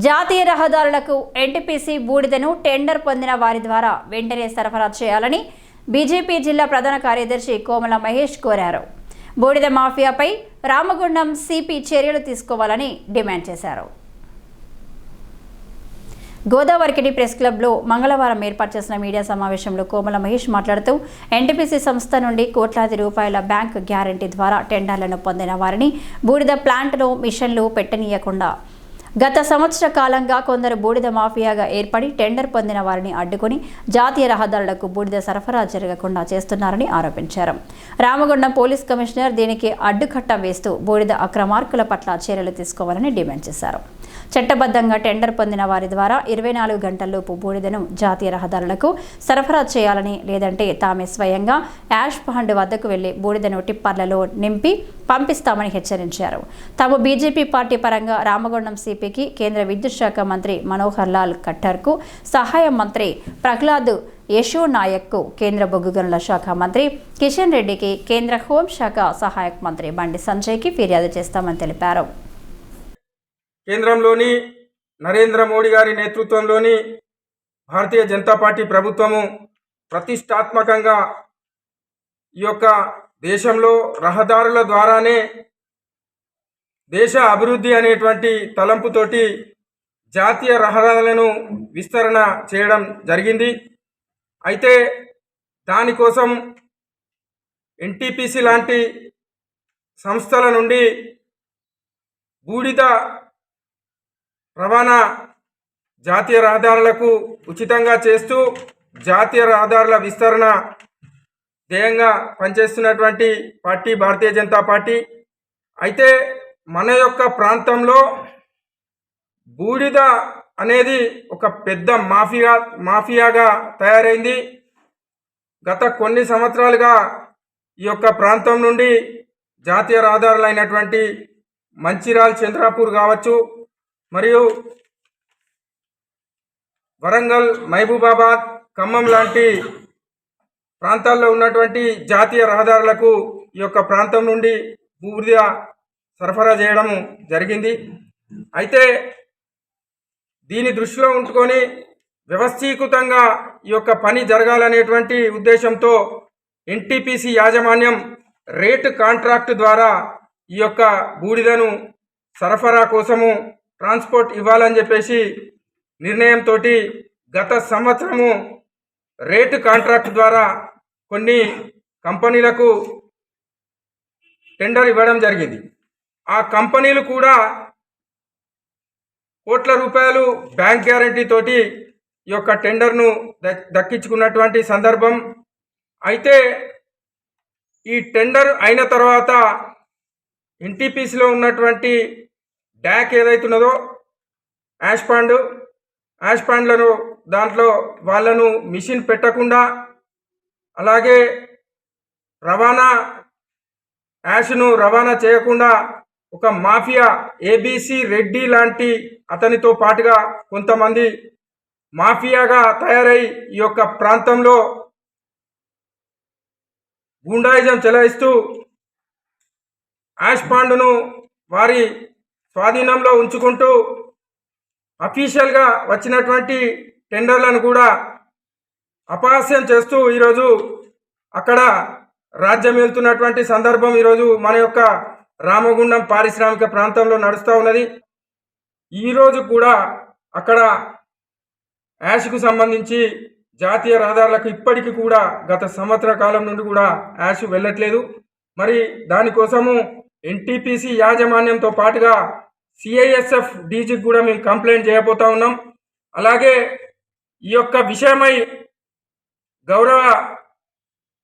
జాతీయ రహదారులకు NTPC బూడిదను tender పొందిన వారి ద్వారా వెంటనే సరఫరా చేయాలని బీజేపీ జిల్లా ప్రధాన కార్యదర్శి కోమల మహేష్ కోరారు. బూడిద మాఫియాపై రామగుండం సిపి చర్యలు తీసుకోవాలని డిమాండ్ చేశారు. గోదావరికిడి ప్రెస్ క్లబ్లో మంగళవారం ఏర్పాటు చేసిన మీడియా సమావేశంలో కోమల మహేష్ మాట్లాడుతూ ఎన్టీపీసీ సంస్థ నుండి కోట్లాది రూపాయల బ్యాంక్ గ్యారంటీ ద్వారా టెండర్లను పొందిన వారిని బూడిద ప్లాంట్ను మిషన్లు పెట్టనీయకుండా గత సంవత్సర కాలంగా కొందరు బూడిద మాఫియాగా ఏర్పడి టెండర్ పొందిన వారిని అడ్డుకొని జాతీయ రహదారులకు బూడిద సరఫరా జరగకుండా చేస్తున్నారని ఆరోపించారు. రామగుండం పోలీస్ కమిషనర్ దీనికి అడ్డుకట్ట వేస్తూ బూడిద అక్రమార్కుల పట్ల చర్యలు తీసుకోవాలని డిమాండ్ చేశారు. చట్టబద్ధంగా టెండర్ పొందిన వారి ద్వారా ఇరవై నాలుగు గంటల్లోపు బూడిదను జాతీయ రహదారులకు సరఫరా చేయాలని లేదంటే తామే స్వయంగా యాష్ పాండ్ వద్దకు వెళ్ళి బూడిదను టిప్పర్లలో నింపి పంపిస్తామని హెచ్చరించారు. తాము బీజేపీ పార్టీ పరంగా రామగుండం సిపికి కేంద్ర విద్యుత్ శాఖ మంత్రి మనోహర్ లాల్ ఖట్టర్కు సహాయ మంత్రి ప్రహ్లాద్ యశో నాయక్కు కేంద్ర బొగ్గు గనుల శాఖ మంత్రి కిషన్ రెడ్డికి కేంద్ర హోంశాఖ సహాయక మంత్రి బండి సంజయ్కి ఫిర్యాదు చేస్తామని తెలిపారు. కేంద్రంలోని నరేంద్ర మోడీ గారి నేతృత్వంలోని భారతీయ జనతా పార్టీ ప్రభుత్వము ప్రతిష్టాత్మకంగా ఈ యొక్క దేశంలో రహదారుల ద్వారానే దేశ అభివృద్ధి అనేటువంటి తలంపుతోటి జాతీయ రహదారులను విస్తరణ చేయడం జరిగింది. అయితే దానికోసం ఎన్టీపీసీ లాంటి సంస్థల నుండి బూడిద రవాణా జాతీయ రహదారులకు ఉచితంగా చేస్తూ జాతీయ రహదారుల విస్తరణ ధ్యేయంగా పనిచేస్తున్నటువంటి పార్టీ భారతీయ జనతా పార్టీ. అయితే మన యొక్క ప్రాంతంలో బూడిద అనేది ఒక పెద్ద మాఫియా మాఫియాగా తయారైంది. గత కొన్ని సంవత్సరాలుగా ఈ యొక్క ప్రాంతం నుండి జాతీయ రహదారులు అయినటువంటి మంచిర్యాల చంద్రాపూర్ కావచ్చు మరియు వరంగల్ మహబూబాబాద్ ఖమ్మం లాంటి ప్రాంతాల్లో ఉన్నటువంటి జాతీయ రహదారులకు ఈ యొక్క ప్రాంతం నుండి బూడిద సరఫరా చేయడం జరిగింది. అయితే దీని దృష్టిలో ఉంచుకొని వ్యవస్థీకృతంగా ఈ యొక్క పని జరగాలనేటువంటి ఉద్దేశంతో ఎన్టీపీసీ యాజమాన్యం రేటు కాంట్రాక్ట్ ద్వారా ఈ యొక్క బూడిదను సరఫరా కోసము ట్రాన్స్పోర్ట్ ఇవ్వాలని చెప్పేసి నిర్ణయంతో గత సంవత్సరము రేటు కాంట్రాక్ట్ ద్వారా కొన్ని కంపెనీలకు టెండర్ ఇవ్వడం జరిగింది. ఆ కంపెనీలు కూడా కోట్ల రూపాయలు బ్యాంక్ గ్యారంటీ తోటి ఈ యొక్క టెండర్ను దక్కించుకున్నటువంటి సందర్భం. అయితే ఈ టెండర్ అయిన తర్వాత ఎన్టీపీసీలో ఉన్నటువంటి డ్యాక్ ఏదైతున్నదో యాష్ పాండ్ యాష్ పాండ్లను దాంట్లో వాళ్ళను మిషన్ పెట్టకుండా అలాగే రవాణా యాష్ను రవాణా చేయకుండా ఒక మాఫియా ఏబీసీ రెడ్డి లాంటి అతనితో పాటుగా కొంతమంది మాఫియాగా తయారై ఈ యొక్క ప్రాంతంలో గుండాయిజం చెలాయిస్తూ యాష్ పాండును వారి స్వాధీనంలో ఉంచుకుంటూ అఫీషియల్గా వచ్చినటువంటి టెండర్లను కూడా అపహాస్యం చేస్తూ ఈరోజు అక్కడ రాజ్యం వెళ్తున్నటువంటి సందర్భం ఈరోజు మన యొక్క రామగుండం పారిశ్రామిక ప్రాంతంలో నడుస్తూ ఉన్నది. ఈరోజు కూడా అక్కడ యాష్కు సంబంధించి జాతీయ రహదారులకు ఇప్పటికీ కూడా గత సంవత్సర కాలం నుండి కూడా యాష్ వెళ్ళట్లేదు. మరి దానికోసము ఎన్టీపీసీ యాజమాన్యంతో పాటుగా సిఐఎస్ఎఫ్ డీజీకి కూడా మేము కంప్లైంట్ చేయబోతా ఉన్నాం. అలాగే ఈ యొక్క విషయమై గౌరవ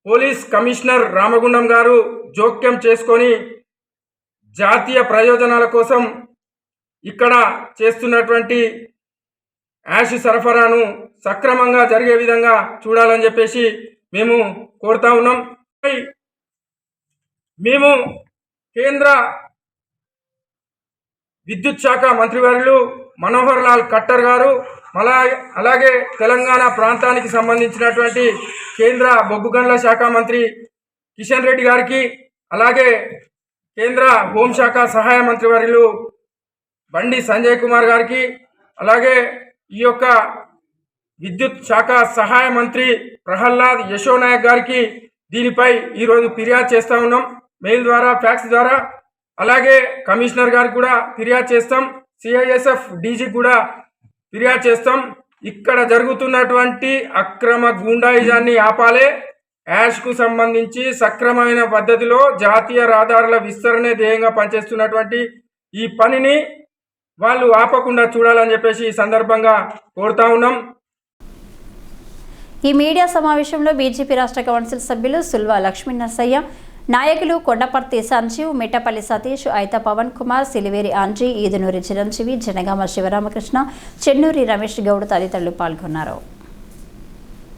పోలీస్ కమిషనర్ రామగుండం గారు జోక్యం చేసుకొని జాతీయ ప్రయోజనాల కోసం ఇక్కడ చేస్తున్నటువంటి యాష్ సరఫరాను సక్రమంగా జరిగే విధంగా చూడాలని చెప్పేసి మేము కోరుతా ఉన్నాం. మేము కేంద్ర విద్యుత్ శాఖ మంత్రివర్యులు మనోహర్ లాల్ ఖట్టర్ గారు మలా అలాగే తెలంగాణ ప్రాంతానికి సంబంధించినటువంటి కేంద్ర బొగ్గు గనుల శాఖ మంత్రి కిషన్ రెడ్డి గారికి అలాగే కేంద్ర హోంశాఖ సహాయ మంత్రివర్యులు బండి సంజయ్ కుమార్ గారికి అలాగే ఈ యొక్క విద్యుత్ శాఖ సహాయ మంత్రి ప్రహ్లాద్ యశో నాయక్ గారికి దీనిపై ఈరోజు ఫిర్యాదు చేస్తూ ఉన్నాం. మెయిల్ ద్వారా ఫ్యాక్స్ ద్వారా అలాగే కమిషనర్ గారు కూడా ఫిర్యాదు చేస్తాం సిఐఎస్ఎఫ్ డీజీ కూడా ఫిర్యాదు చేస్తాం. ఇక్కడ జరుగుతున్నటువంటి అక్రమ గూండాయిజాన్ని ఆపాలే. యాష్కు సంబంధించి సక్రమమైన పద్ధతిలో జాతీయ రహదారుల విస్తరణే ధ్యేయంగా పనిచేస్తున్నటువంటి ఈ పనిని వాళ్ళు ఆపకుండా చూడాలని చెప్పేసి ఈ సందర్భంగా కోరుతా ఉన్నాం. ఈ మీడియా సమావేశంలో బీజేపీ రాష్ట్ర కౌన్సిల్ సభ్యులు సుల్వా లక్ష్మీ నరసయ్య నాయకులు కొండపర్తి సంజీవ్ మిట్టపల్లి సతీష్ ఐత పవన్ కుమార్ సిలివేరి ఆంజీ ఈదునూరి చిరంజీవి జనగామ శివరామకృష్ణ చెన్నూరి రమేష్ గౌడ్ తదితరులు పాల్గొన్నారు.